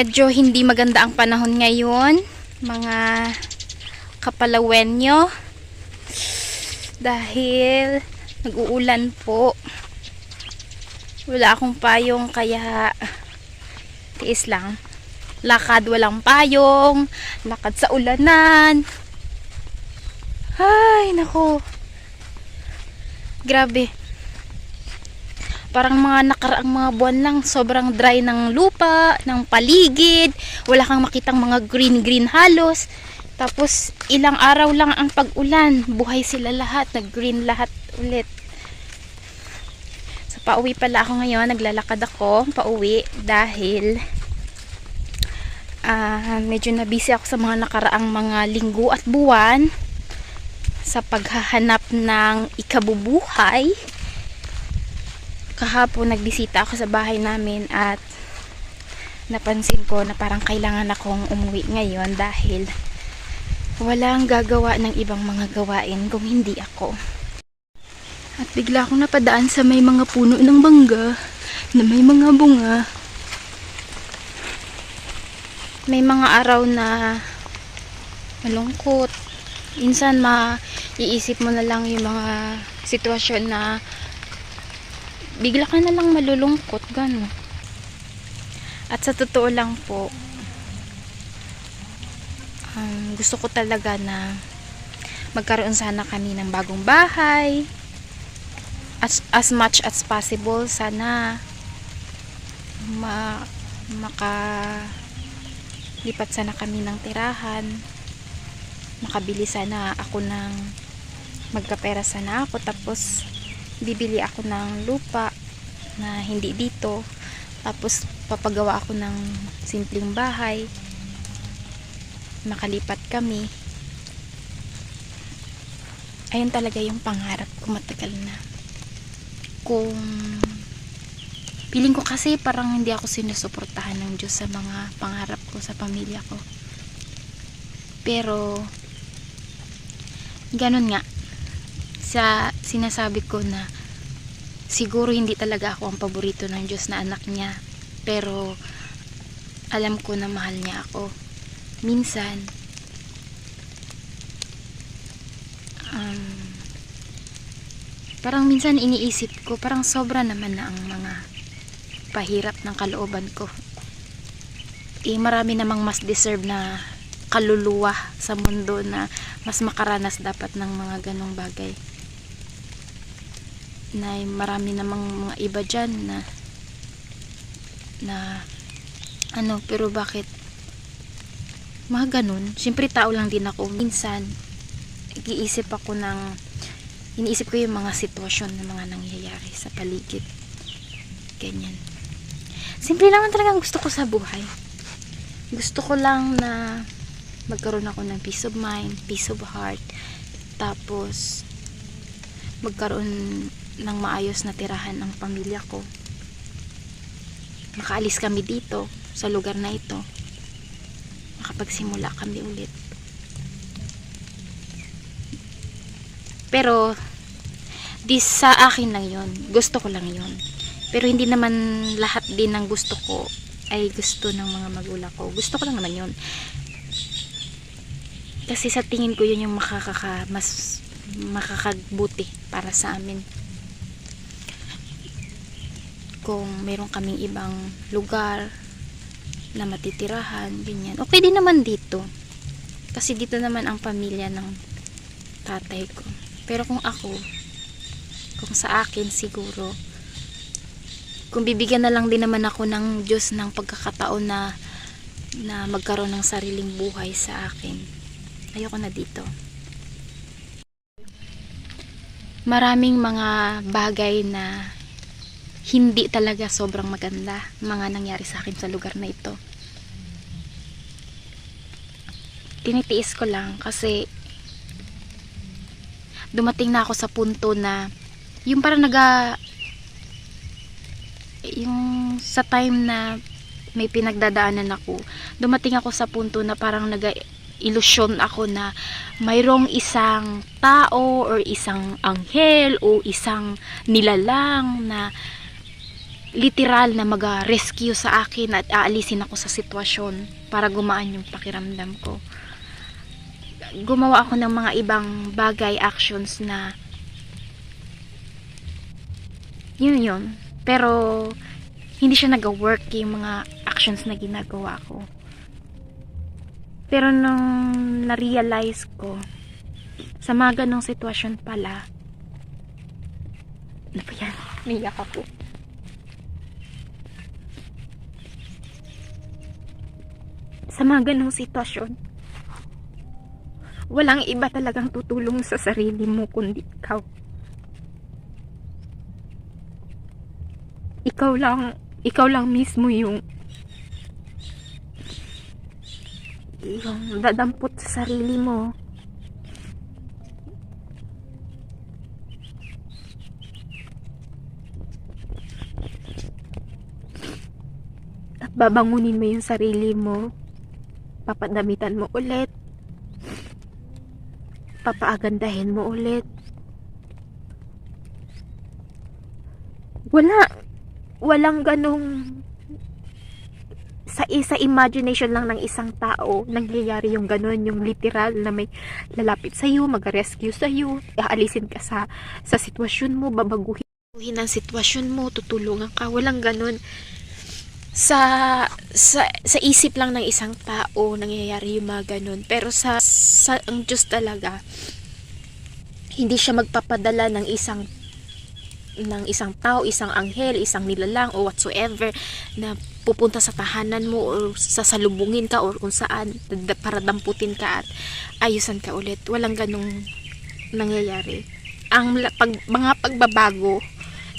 medyo hindi maganda ang panahon ngayon, mga kapalawenyo. Dahil nag-uulan po. Wala akong payong kaya tiis lang. Lakad walang payong, lakad sa ulanan. Ay, nako. Grabe. Parang mga nakaraang mga buwan lang, sobrang dry ng lupa, ng paligid, wala kang makitang mga green-green halos. Tapos, ilang araw lang ang pag-ulan, buhay sila lahat, nag-green lahat ulit. So, pauwi pala ako ngayon, naglalakad ako, pauwi, dahil ah medyo na ako sa mga nakaraang mga linggo at buwan sa paghahanap ng ikabubuhay kahapon nagbisita ako sa bahay namin at napansin ko na parang kailangan akong umuwi ngayon dahil walang gagawa ng ibang mga gawain kung hindi ako. At bigla akong napadaan sa may mga puno ng bangga na may mga bunga. May mga araw na malungkot. Minsan maiisip mo na lang yung mga sitwasyon na bigla ka na lang malulungkot, gano'n. At sa totoo lang po, um, gusto ko talaga na magkaroon sana kami ng bagong bahay. As, as much as possible, sana ma, maka lipat sana kami ng tirahan. Makabili sana ako ng magkapera sana ako tapos bibili ako ng lupa hindi dito. Tapos papagawa ako ng simpleng bahay. Makalipat kami. Ayun talaga yung pangarap ko matagal na. Kung feeling ko kasi parang hindi ako sinusuportahan ng Diyos sa mga pangarap ko sa pamilya ko. Pero ganun nga. Sa sinasabi ko na siguro hindi talaga ako ang paborito ng Diyos na anak niya. Pero alam ko na mahal niya ako. Minsan um, parang minsan iniisip ko parang sobra naman na ang mga pahirap ng kalooban ko. Eh marami namang mas deserve na kaluluwa sa mundo na mas makaranas dapat ng mga ganong bagay na marami namang mga iba dyan na na ano pero bakit? Mga ganun. Syempre tao lang din ako. Minsan nag-iisip ako ng iniisip ko yung mga sitwasyon na mga nangyayari sa paligid. Ganyan. Simple naman talaga ang gusto ko sa buhay. Gusto ko lang na magkaroon ako ng peace of mind peace of heart. Tapos magkaroon ng maayos na tirahan ang pamilya ko. Makaalis kami dito sa lugar na ito. Makapagsimula kami ulit. Pero this sa akin lang yon gusto ko lang yon pero hindi naman lahat din ng gusto ko ay gusto ng mga magulang ko. Gusto ko lang naman yon kasi sa tingin ko yun yung makakaka mas makakagbuti para sa amin kung meron kaming ibang lugar na matitirahan, ganyan. Okay din naman dito. Kasi dito naman ang pamilya ng tatay ko. Pero kung ako, kung sa akin siguro, kung bibigyan na lang din naman ako ng Diyos ng pagkakataon na na magkaroon ng sariling buhay sa akin. Ayoko na dito. Maraming mga bagay na hindi talaga sobrang maganda mga nangyari sa akin sa lugar na ito. Tinitiis ko lang kasi dumating na ako sa punto na yung parang naga yung sa time na may pinagdadaanan ako dumating ako sa punto na parang naga ilusyon ako na mayroong isang tao or isang anghel o isang nilalang na literal na mag-rescue sa akin at aalisin ako sa sitwasyon para gumaan yung pakiramdam ko. Gumawa ako ng mga ibang bagay, actions na yun yun. Pero hindi siya nag-work yung mga actions na ginagawa ko. Pero nung na-realize ko, sa mga ganong sitwasyon pala, ano ba yan? Niyak ako. Sa mga ganong sitwasyon, walang iba talagang tutulong sa sarili mo kundi ikaw. Ikaw lang, ikaw lang mismo yung yung dadampot sa sarili mo. At babangunin mo yung sarili mo. Papadamitan mo ulit. Papaagandahin mo ulit. Wala. Walang ganong sa isa imagination lang ng isang tao nangyayari yung ganun yung literal na may lalapit sa iyo mag-rescue sa iyo aalisin ka sa sa sitwasyon mo babaguhin ang sitwasyon mo tutulungan ka walang ganun sa sa sa isip lang ng isang tao nangyayari yung mga ganun pero sa sa ang Diyos talaga hindi siya magpapadala ng isang ng isang tao, isang anghel, isang nilalang o whatsoever na pupunta sa tahanan mo or sasalubungin ka or kung saan para damputin ka at ayusan ka ulit. Walang ganong nangyayari. Ang pag, mga pagbabago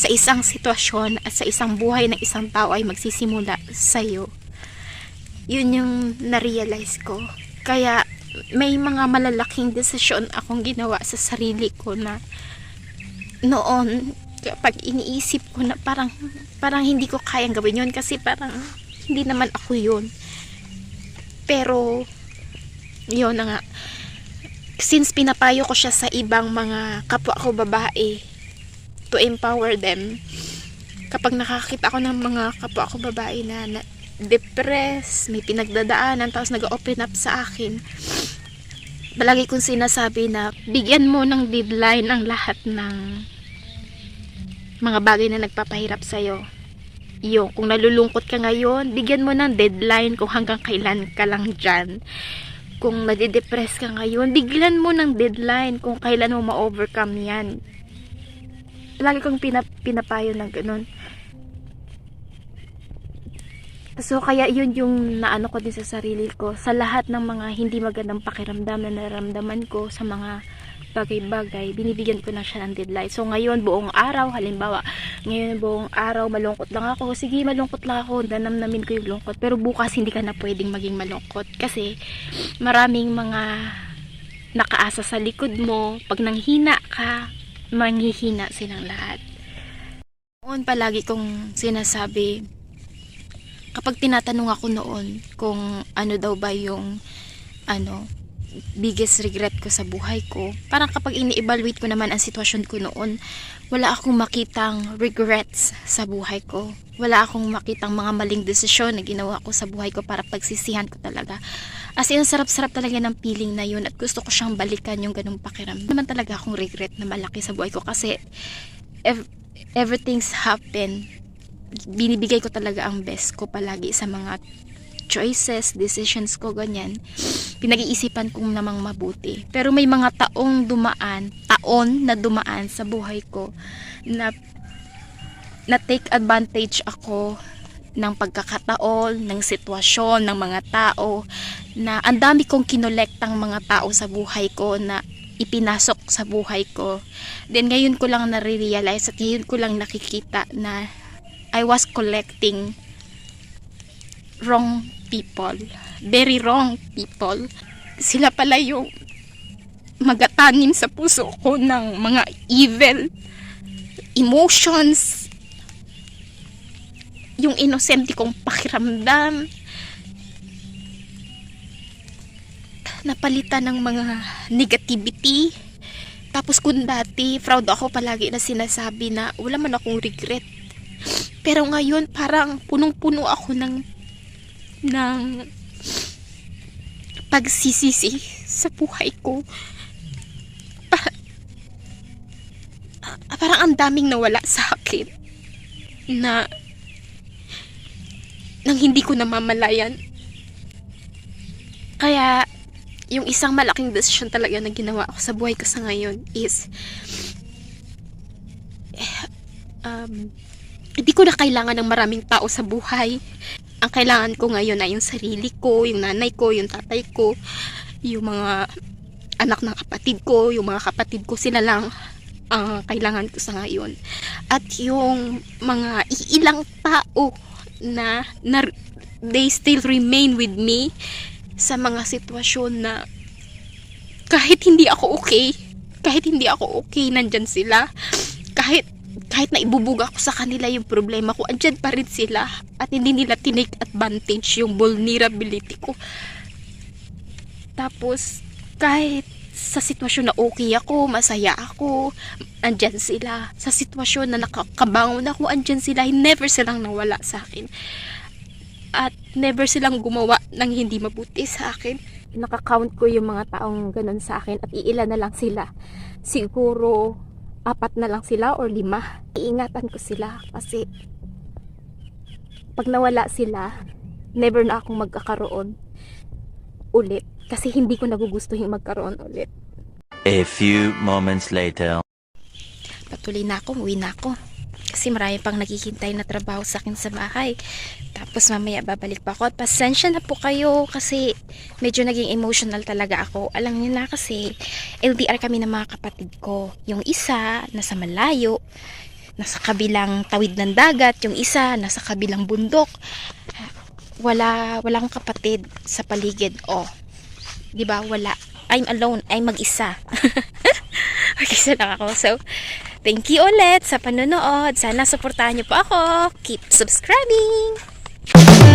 sa isang sitwasyon at sa isang buhay ng isang tao ay magsisimula sa iyo. Yun yung na-realize ko. Kaya may mga malalaking desisyon akong ginawa sa sarili ko na noon kapag iniisip ko na parang parang hindi ko kayang gawin yun kasi parang hindi naman ako yun pero yun na nga since pinapayo ko siya sa ibang mga kapwa ko babae to empower them kapag nakakita ako ng mga kapwa ko babae na, na depressed, may pinagdadaanan tapos nag-open up sa akin palagi kong sinasabi na bigyan mo ng deadline ang lahat ng mga bagay na nagpapahirap sa'yo. Yung, kung nalulungkot ka ngayon, bigyan mo ng deadline kung hanggang kailan ka lang dyan. Kung nadidepress ka ngayon, bigyan mo ng deadline kung kailan mo ma-overcome yan. Lagi kong pinap pinapayo ng ganun. So, kaya yun yung naano ko din sa sarili ko. Sa lahat ng mga hindi magandang pakiramdam na nararamdaman ko sa mga bagay-bagay, binibigyan ko na siya ng deadline. So, ngayon, buong araw, halimbawa, ngayon, buong araw, malungkot lang ako. Sige, malungkot lang ako. Danamnamin ko yung lungkot. Pero bukas, hindi ka na pwedeng maging malungkot. Kasi, maraming mga nakaasa sa likod mo. Pag nanghina ka, manghihina silang lahat. Noon, palagi kong sinasabi, kapag tinatanong ako noon kung ano daw ba yung ano biggest regret ko sa buhay ko parang kapag ini-evaluate ko naman ang sitwasyon ko noon wala akong makitang regrets sa buhay ko wala akong makitang mga maling desisyon na ginawa ko sa buhay ko para pagsisihan ko talaga as in sarap-sarap talaga ng feeling na yun at gusto ko siyang balikan yung ganung pakiram naman talaga akong regret na malaki sa buhay ko kasi ev- everything's happen binibigay ko talaga ang best ko palagi sa mga choices, decisions ko, ganyan. Pinag-iisipan kong namang mabuti. Pero may mga taong dumaan, taon na dumaan sa buhay ko na na take advantage ako ng pagkakataon, ng sitwasyon, ng mga tao na ang dami kong kinolektang mga tao sa buhay ko na ipinasok sa buhay ko. Then ngayon ko lang nare-realize at ngayon ko lang nakikita na I was collecting wrong people. Very wrong people. Sila pala yung magatanim sa puso ko ng mga evil emotions. Yung innocent kong pakiramdam. Napalitan ng mga negativity. Tapos kung dati, proud ako palagi na sinasabi na wala man akong regret Pero ngayon, parang punong-puno ako ng, ng pagsisisi sa buhay ko. Pa- parang ang daming nawala sa akin na nang hindi ko namamalayan. Kaya, yung isang malaking desisyon talaga na ginawa ko sa buhay ko sa ngayon is um, hindi ko na kailangan ng maraming tao sa buhay. Ang kailangan ko ngayon ay yung sarili ko, yung nanay ko, yung tatay ko, yung mga anak ng kapatid ko, yung mga kapatid ko, sila lang ang kailangan ko sa ngayon. At yung mga iilang tao na, na they still remain with me sa mga sitwasyon na kahit hindi ako okay, kahit hindi ako okay, nandyan sila. Kahit kahit na ibubog ako sa kanila yung problema ko, andyan pa rin sila at hindi nila tinake advantage yung vulnerability ko. Tapos, kahit sa sitwasyon na okay ako, masaya ako, andyan sila. Sa sitwasyon na nakakabangon ako, andyan sila. Never silang nawala sa akin. At never silang gumawa ng hindi mabuti sa akin. Nakakount ko yung mga taong ganun sa akin at iilan na lang sila. Siguro, apat na lang sila or lima. Iingatan ko sila kasi pag nawala sila, never na akong magkakaroon ulit. Kasi hindi ko nagugustuhin magkaroon ulit. A few moments later. Patuloy na ako, uwi na ako. Kasi marami pang naghihintay na trabaho sa akin sa bahay. Tapos mamaya babalik pa ako. At pasensya na po kayo kasi medyo naging emotional talaga ako. Alam niyo na kasi LDR kami ng mga kapatid ko. Yung isa nasa malayo, nasa kabilang tawid ng dagat. Yung isa nasa kabilang bundok. Wala, wala akong kapatid sa paligid. Oh, 'di ba? Wala. I'm alone. I'm mag-isa. mag-isa lang ako. So, thank you ulit sa panonood. Sana supportahan niyo po ako. Keep subscribing.